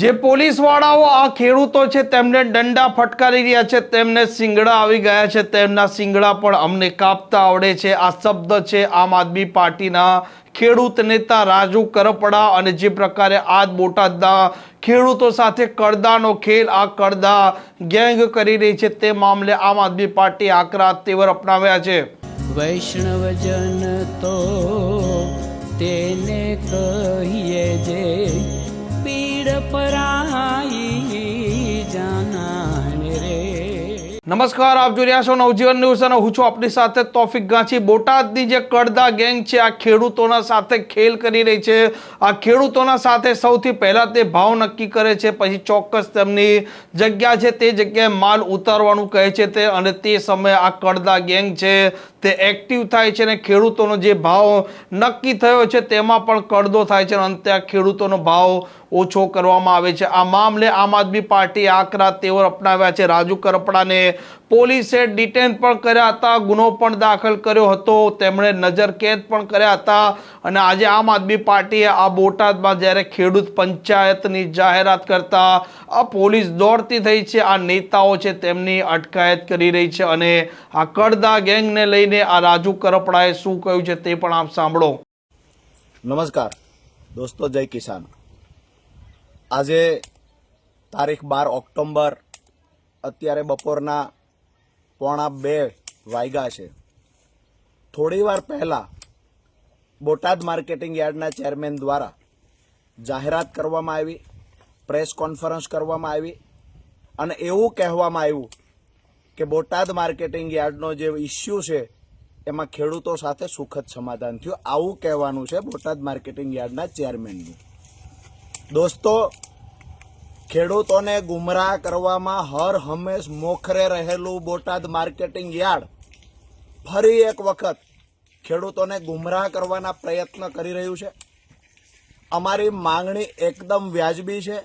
જે પોલીસવાળાઓ આ ખેડૂતો છે, તેમને દંડા ફટકારી રહ્યા છે, તેમને સિંગડા આવી ગયા છે, તેમના સિંગડા પણ અમને કાપતા આવડે છે. આ શબ્દ છે, આમ આદમી પાર્ટીના ખેડૂત નેતા રાજુ કરપડા અને જે પ્રકારે આજ બોટાદના ખેડૂતો સાથે કરદાનો ખેલ, આ કરદા ગેંગ કરી રહી છે, તે મામલે આમ આદમી પાર્ટી આકરા તેવર અપનાવ્યા છે. વૈષ્ણવજન તો તેને કહીએ નમસ્કાર, આપ જોઈ રહ્યા છો નવજીવન ન્યૂઝ અને હું છું આપની સાથે તોફિક ગાંચી. બોટાદની જે કડદા ગેંગ છે, આ ખેડૂતોના સાથે ખેલ કરી રહી છે. આ ખેડૂતોના સાથે સૌથી પહેલાં તે ભાવ નક્કી કરે છે, પછી ચોક્કસ તેમની જગ્યા છે, તે જગ્યાએ માલ ઉતારવાનું કહે છે તે અને તે સમયે આ કડદા ગેંગ છે તે એક્ટિવ થાય છે અને ખેડૂતોનો જે ભાવ નક્કી થયો છે તેમાં પણ કડદો થાય છે અને આ ખેડૂતોનો ભાવ ઓછો કરવામાં આવે છે. આ મામલે આમ આદમી પાર્ટી આકરા તેવર અપનાવ્યા છે. રાજુ કરપડાને પોલીસે ડિટેન પણ કર્યા હતા, ગુનો પણ દાખલ કર્યો હતો, તેમણે નજરકેદ પણ કર્યા હતા અને આજે આમ આદમી પાર્ટીએ આ બોટાદમાં જ્યારે ખેડૂત પંચાયતની જાહેરાત કરતા આ પોલીસ દોડતી થઈ છે, આ નેતાઓ છે તેમની અટકાયત કરી રહી છે અને આ કડદા ગેંગને લઈને આ રાજુ કરપડાએ શું કહ્યું છે તે પણ આપ સાંભળો. નમસ્કાર, દોસ્તો, જય કિસાન. આજે તારીખ બાર ઓક્ટોબર અત્યારે બપોરના પોણા બે વાગ્યા છે. થોડી વાર પહેલાં બોટાદ માર્કેટિંગ યાર્ડના ચેરમેન દ્વારા જાહેરાત કરવામાં આવી, પ્રેસ કોન્ફરન્સ કરવામાં આવી અને એવું કહેવામાં આવ્યું કે બોટાદ માર્કેટિંગ યાર્ડનો જે ઇસ્યુ છે, એમાં ખેડૂતો સાથે સુખદ સમાધાન થયું. આવું કહેવાનું છે બોટાદ માર્કેટિંગ યાર્ડના ચેરમેનનું. દોસ્તો ખેડૂતોને ગુમરાહ કરવામાં હર હંમેશ મોખરે રહેલું બોટાદ માર્કેટિંગ યાર્ડ. ફરી એક વખત ખેડૂતોને ગુમરાહ કરવાના પ્રયત્ન કરી રહ્યું છે. અમારી માંગણી એકદમ વ્યાજબી છે.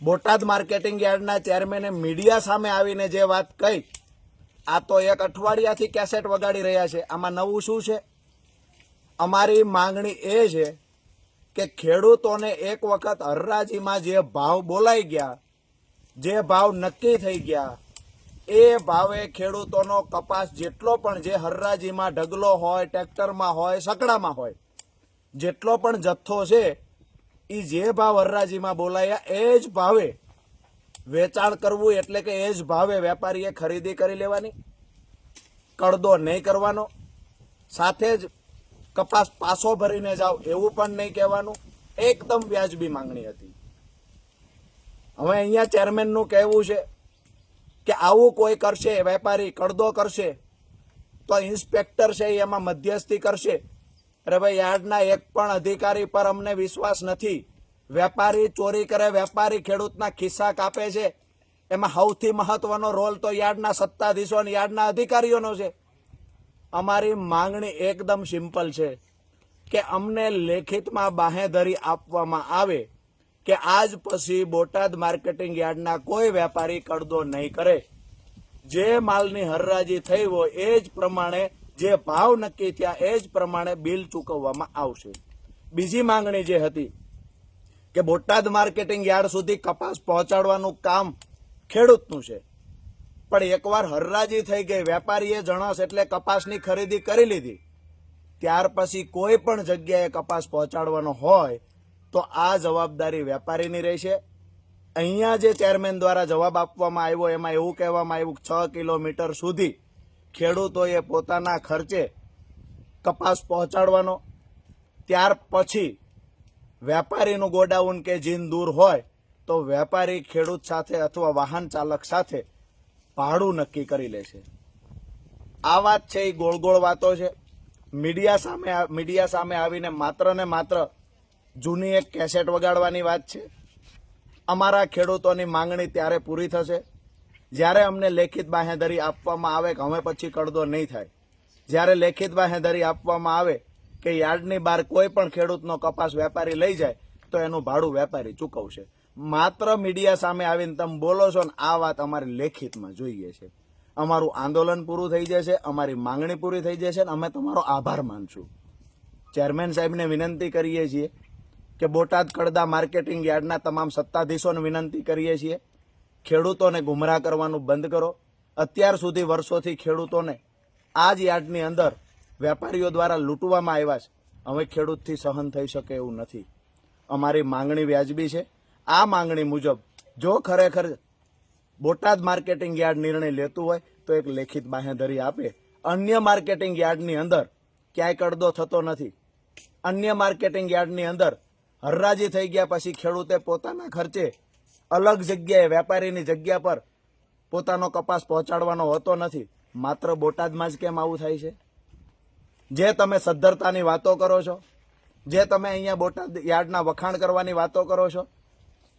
બોટાદ માર્કેટિંગ યાર્ડના ચેરમેને મીડિયા સામે આવીને જે વાત કહી, આ તો એક અઠવાડિયાથી કેસેટ વગાડી રહ્યા છે. આમાં નવું શું છે? અમારી માંગણી એ છે કે ખેડૂતોને એક વખત હરરાજીમાં જે ભાવ બોલાઈ ગયા, જે ભાવ નક્કી થઈ ગયા, એ ભાવે ખેડૂતોનો કપાસ જેટલો પણ જે હરરાજીમાં ઢગલો હોય, ટ્રેક્ટરમાં હોય, સકડામાં હોય, જેટલો પણ જથ્થો છે એ જે ભાવ હરરાજીમાં બોલાયા, એ જ ભાવે વેચાણ કરવું એટલે કે એ જ ભાવે વેપારીએ ખરીદી કરી લેવાની, કડદો નહીં કરવાનો. સાથે જ કપાસ પાસો ભરીને જાઓ, એવું પણ નહીં કહેવાનું. એકદમ વ્યાજબી માંગણી હતી. હવે અહીંયા ચેરમેનનું કહેવું છે કે આવું કોઈ કરશે, વેપારી કડદો કરશે, તો ઇન્સ્પેક્ટર છે એમાં મધ્યસ્થી કરશે. અરે ભાઈ, યાર્ડના એક પણ અધિકારી પર અમને વિશ્વાસ નથી. વેપારી ચોરી કરે, વેપારી ખેડૂતના ખિસ્સા કાપે છે. એમાં સૌથી મહત્વનો રોલ તો યાર્ડના સત્તાધીશો અને યાર્ડના અધિકારીઓનો છે. અમારી માંગણી એકદમ સિમ્પલ છે કે અમને લેખિતમાં બાહેધરી આપવામાં આવે કે આજ પછી બોટાદ માર્કેટિંગ યાર્ડના કોઈ વેપારી કડદો નહીં કરે. જે માલની હરરાજી થઈ હોય એ જ પ્રમાણે, જે ભાવ નક્કી થયા એ જ પ્રમાણે બિલ ચૂકવવામાં આવશે. બીજી માંગણી જે હતી કે બોટાદ માર્કેટિંગ યાર્ડ સુધી કપાસ પહોંચાડવાનું કામ ખેડૂતનું છે. પણ એકવાર હરરાજી થઈ ગઈ, વેપારીએ જણસ એટલે કપાસની ખરીદી કરી લીધી. ત્યાર પછી કોઈ પણ જગ્યાએ કપાસ પહોંચાડવાનો હોય, તો આ જવાબદારી વેપારીની રહેશે. અહીંયા જે ચેરમેન દ્વારા જવાબ આપવામાં આવ્યો, એમાં એવું કહેવામાં આવ્યું છ કિલોમીટર સુધી ખેડૂતોએ પોતાના ખર્ચે કપાસ પહોંચાડવાનો. ત્યાર પછી વેપારીનું ગોડાઉન કે જીન દૂર હોય, તો વેપારી ખેડૂત સાથે અથવા વાહન ચાલક સાથે ભાડું નક્કી કરી લે છે. આ વાત છે એ ગોળ ગોળ વાતો છે. મીડિયા સામે મીડિયા સામે આવીને માત્ર ને માત્ર જૂની એક કેસેટ વગાડવાની વાત છે. અમારા ખેડૂતોની માંગણી ત્યારે પૂરી થશે. જ્યારે અમને લેખિત બાહેધરી આપવામાં આવે કે હવે પછી કડદો નહીં થાય. જ્યારે લેખિત બાહેધરી આપવામાં આવે કે યાર્ડની બહાર કોઈ પણ ખેડૂતનો કપાસ વેપારી લઈ જાય, તો એનું ભાડું વેપારી ચૂકવશે. માત્ર મીડિયા સામે આવીને તમે બોલો છો ને, આ વાત અમારે લેખિતમાં જોઈએ છે. અમારું આંદોલન પૂરું થઈ જશે, અમારી માંગણી પૂરી થઈ જશે ને અમે તમારો આભાર માનશું. ચેરમેન સાહેબને વિનંતી કરીએ છીએ કે બોટાદ કડદા માર્કેટિંગ યાર્ડના તમામ સત્તાધીશોને વિનંતી કરીએ છીએ, ખેડૂતોને ગુમરાહ કરવાનું બંધ કરો. અત્યાર સુધી વર્ષોથી ખેડૂતોને આ જ યાર્ડની અંદર વેપારીઓ દ્વારા લૂંટવામાં આવ્યા છે. હવે ખેડૂતથી સહન થઈ શકે એવું નથી. અમારી માંગણી વ્યાજબી છે. આ માંગણી મુજબ જો ખરેખર બોટાદ માર્કેટિંગ યાર્ડ નિર્ણય લેતું હોય, તો એક લેખિત બાહેંધરી આપે અન્ય માર્કેટિંગ યાર્ડની અંદર ક્યાંય કડદો થતો નથી. અન્ય માર્કેટિંગ યાર્ડની અંદર હરરાજી થઈ ગયા પછી ખેડૂતે પોતાના ખર્ચે અલગ જગ્યાએ વેપારીની જગ્યા પર પોતાનો કપાસ પહોંચાડવાનો હોતો નથી. માત્ર બોટાદમાં જ કેમ આવું થાય છે? જે તમે સદ્ધરતાની વાતો કરો છો, જે તમે અહીંયા બોટાદ યાર્ડના વખાણ કરવાની વાતો કરો છો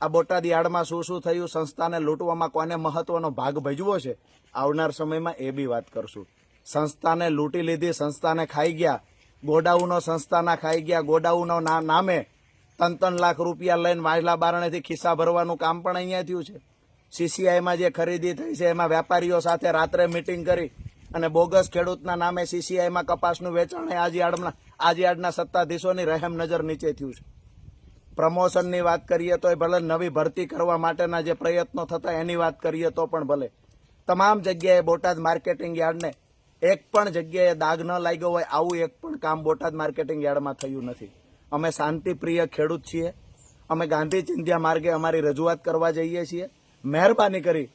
આ બોટાદ યાર્ડમાં શું શું થયું, સંસ્થાને લૂંટવામાં કોને મહત્વનો ભાગ ભજવો છે, આવનાર સમયમાં એ બી વાત કરશું. સંસ્થાને લૂંટી લીધી, સંસ્થાને ખાઈ ગયા, ગોડાઉનો સંસ્થાના ખાઈ ગયા, ગોડાઉનો નામે ત્રણ ત્રણ લાખ રૂપિયા લઈને વાજલા બારણેથી ખિસ્સા ભરવાનું કામ પણ અહીંયા થયું છે. સીસીઆઈમાં જે ખરીદી થઈ છે, એમાં વેપારીઓ સાથે રાત્રે મિટિંગ કરી અને બોગસ ખેડૂતના નામે સીસીઆઈમાં કપાસનું વેચાણ આજ યાર્ડના આજ યાર્ડના સત્તાધીશોની રહેમ નજર નીચે થયું છે. પ્રમોશનની વાત કરીએ તો ભલે નવી ભરતી કરવા માટેના જે પ્રયત્નો થતા એની વાત કરીએ તો પણ ભલે. તમામ જગ્યાએ બોટાદ માર્કેટિંગ યાર્ડને એક પણ જગ્યાએ દાગ ન લાગ્યો હોય આવું એક પણ કામ બોટાદ માર્કેટિંગ યાર્ડમાં થયું નથી. અમે શાંતિપ્રિય ખેડૂત છીએ. અમે ગાંધી ચિંધ્યા માર્ગે અમારી રજૂઆત કરવા જઈએ છીએ. મહેરબાની કરી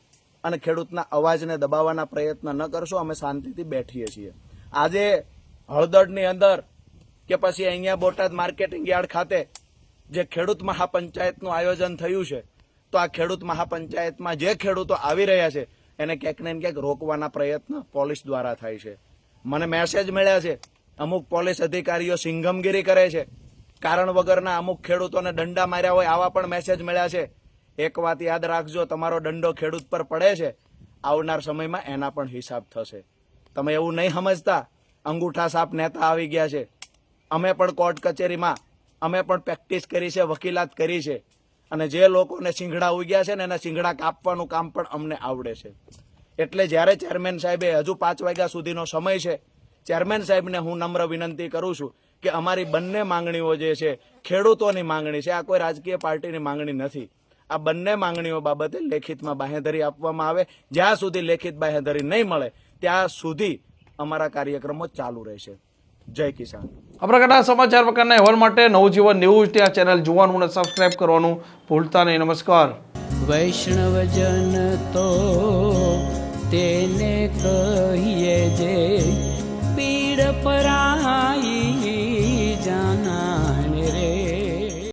અને ખેડૂતના અવાજને દબાવવાના પ્રયત્ન ન કરશો, અમે શાંતિથી બેઠીએ છીએ. આજે હળદરની અંદર કે પછી અહીંયા બોટાદ માર્કેટિંગ યાર્ડ ખાતે જે ખેડૂત મહાપંચાયતનું આયોજન થયું છે, તો આ ખેડૂત મહાપંચાયતમાં જે ખેડૂતો આવી રહ્યા છે, એને ક્યાંક ને ક્યાંક રોકવાના પ્રયત્ન પોલીસ દ્વારા થાય છે. મને મેસેજ મળ્યા છે, અમુક પોલીસ અધિકારીઓ સિંઘમગીરી કરે છે. કારણ વગરના અમુક ખેડૂતોને દંડા માર્યા હોય આવા પણ મેસેજ મળ્યા છે. એક વાત યાદ રાખજો, તમારો દંડો ખેડૂત પર પડે છે, આવનાર સમયમાં એના પણ હિસાબ થશે. તમે એવું નહીં સમજતા, અંગૂઠા સાપ નેતા આવી ગયા છે. અમે પણ કોર્ટ કચેરીમાં અમે પણ પ્રેક્ટિસ કરી છે, વકીલાત કરી છે. અને જે લોકોને સિંગડા ઉગ્યા છે ને એના સિંગડા કાપવાનું કામ પણ અમને આવડે છે. એટલે જ્યારે ચેરમેન સાહેબે હજુ પાંચ વાગ્યા સુધીનો સમય છે, ચેરમેન સાહેબને હું નમ્ર વિનંતી કરું છું કે અમારી બંને માંગણીઓ જે છે, ખેડૂતોની માંગણી છે, આ કોઈ રાજકીય પાર્ટીની માંગણી નથી. આ બંને માંગણીઓ બાબતે લેખિતમાં બાહેધરી આપવામાં આવે. જ્યાં સુધી લેખિત બાહેધરી નહીં મળે, ત્યાં સુધી અમારા કાર્યક્રમો ચાલુ રહેશે. જય કિસાન. આ પ્રકારના સમાચાર પ્રકારના અહેવાલ માટે નવજીવન ન્યૂઝ ત્યાં ચેનલ જોવાનું અને સબસ્ક્રાઇબ કરવાનું ભૂલતા નહીં. નમસ્કાર. વૈષ્ણવજન તો તેને કહીએ જે પીડ પરા